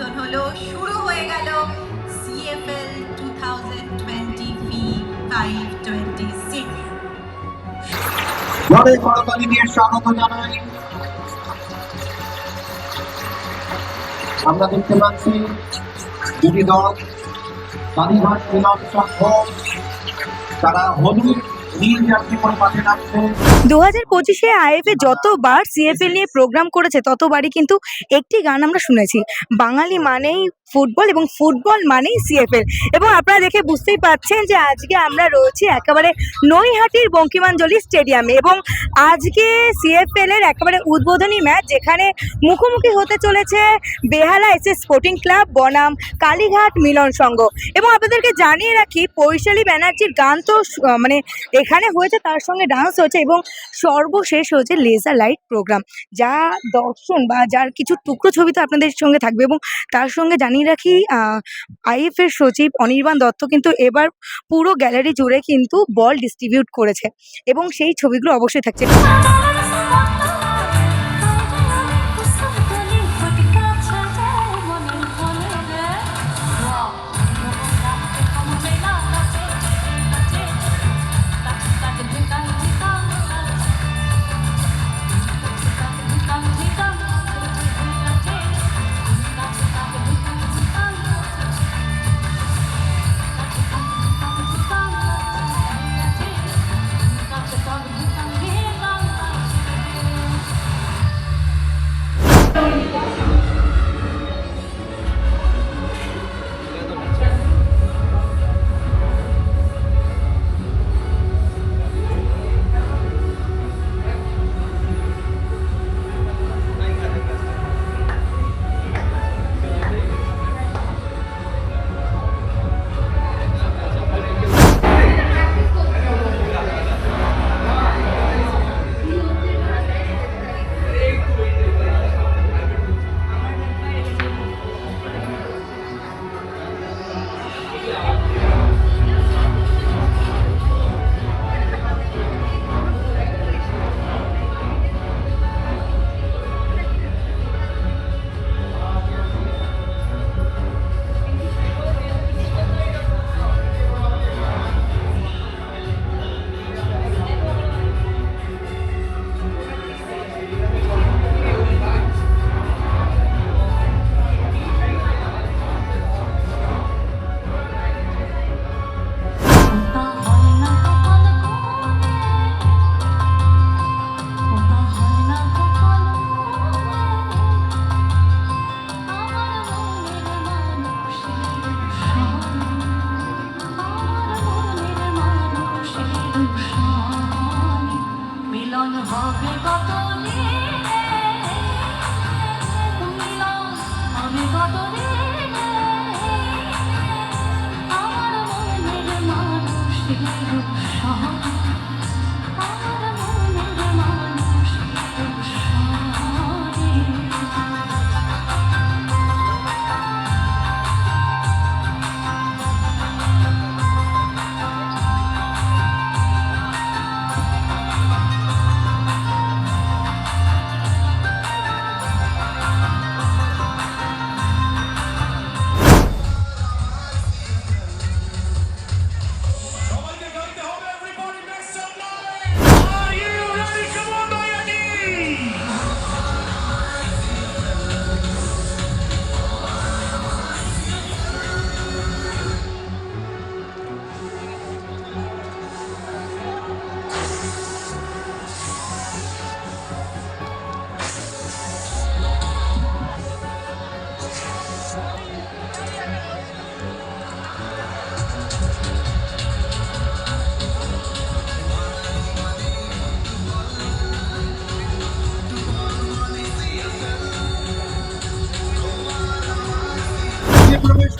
উদ্বোধন হলো, শুরু হয়ে গেল সিএফএল টু থাউজেন্ড টোয়েন্টি আমরা দেখতে পাচ্ছি দুটি দল তারা হলুদ দু হাজার পঁচিশে আইএফএ যতবার সিএফএল নিয়ে প্রোগ্রাম করেছে, ততবারই কিন্তু একটি গান আমরা শুনেছি। বাঙালি মানেই ফুটবল এবং ফুটবল মানেই সিএফএল এবং আপনারা দেখে বুঝতেই পারছেন যে আজকে আমরা রয়েছি একেবারে নৈহাটির বঙ্কিমাঞ্জলি স্টেডিয়ামে এবং আজকে সিএফএল এর একেবারে উদ্বোধনী ম্যাচ যেখানে মুখোমুখি হতে চলেছে বেহালা এস স্পোর্টিং ক্লাব বনাম, কালীঘাট মিলন সংঘ। এবং আপনাদেরকে জানিয়ে রাখি পৈশালী ব্যানার্জির গান তো মানে এখানে হয়েছে, তার সঙ্গে ডান্স হয়েছে এবং সর্বশেষ হয়েছে লেজার লাইট প্রোগ্রাম যা দর্শন বা যার কিছু টুকরো ছবি তো আপনাদের সঙ্গে থাকবে এবং তার সঙ্গে জানিয়ে রাখি আইএফ এর সচিব অনির্বাণ দত্ত কিন্তু এবার পুরো গ্যালারি জুড়ে কিন্তু বল ডিস্ট্রিবিউট করেছে এবং সেই ছবিগুলো অবশ্যই থাকছে।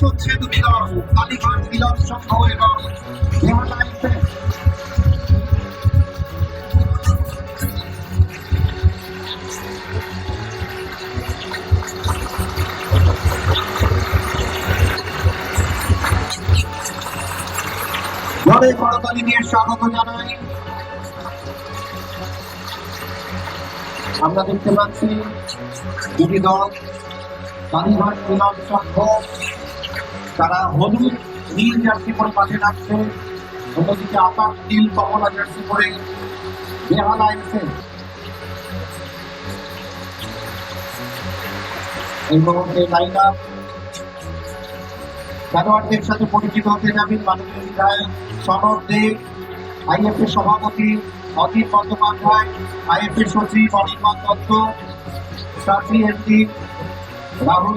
দুটি দল কালীঘাট মিলন সংঘ এবং এক্সপ্রেস জলে করতালি আমরা দেখতে পাচ্ছি, দুটি দল মিলন সংঘ তারা হলুদ, নীল জার্সি পরে পাশে রাখছে অন্যদিকে আকাশ নীল কমলা জার্সি পরে বেহালা এসে। এই মুহূর্তে লাইন আপ খেলোয়াড়দের সাথে পরিচিত হতে যাবেন মাননীয় বিধায়ক সনদ দে আইএফএ সভাপতি অধীর বন্দ্যোপাধ্যায় আইএফএ সচিব অনির্বাণ দত্ত সাথী MP Rahul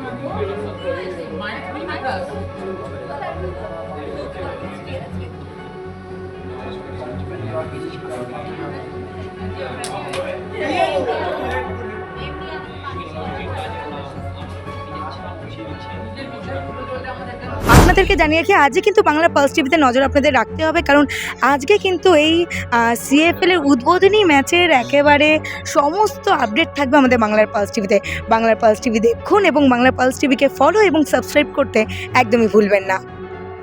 Minus three, my আপনাদেরকে জানিয়ে রাখি আজকে কিন্তু বাংলা পালস টিভিতে নজর আপনাদের রাখতে হবে। কারণ আজকে কিন্তু এই সিএফএল এর উদ্বোধনী ম্যাচের একেবারে সমস্ত আপডেট থাকবে আমাদের বাংলার পালস টিভিতে বাংলার পালস টিভি দেখুন এবং বাংলার পালস টিভিকে ফলো এবং সাবস্ক্রাইব করতে একদমই ভুলবেন না।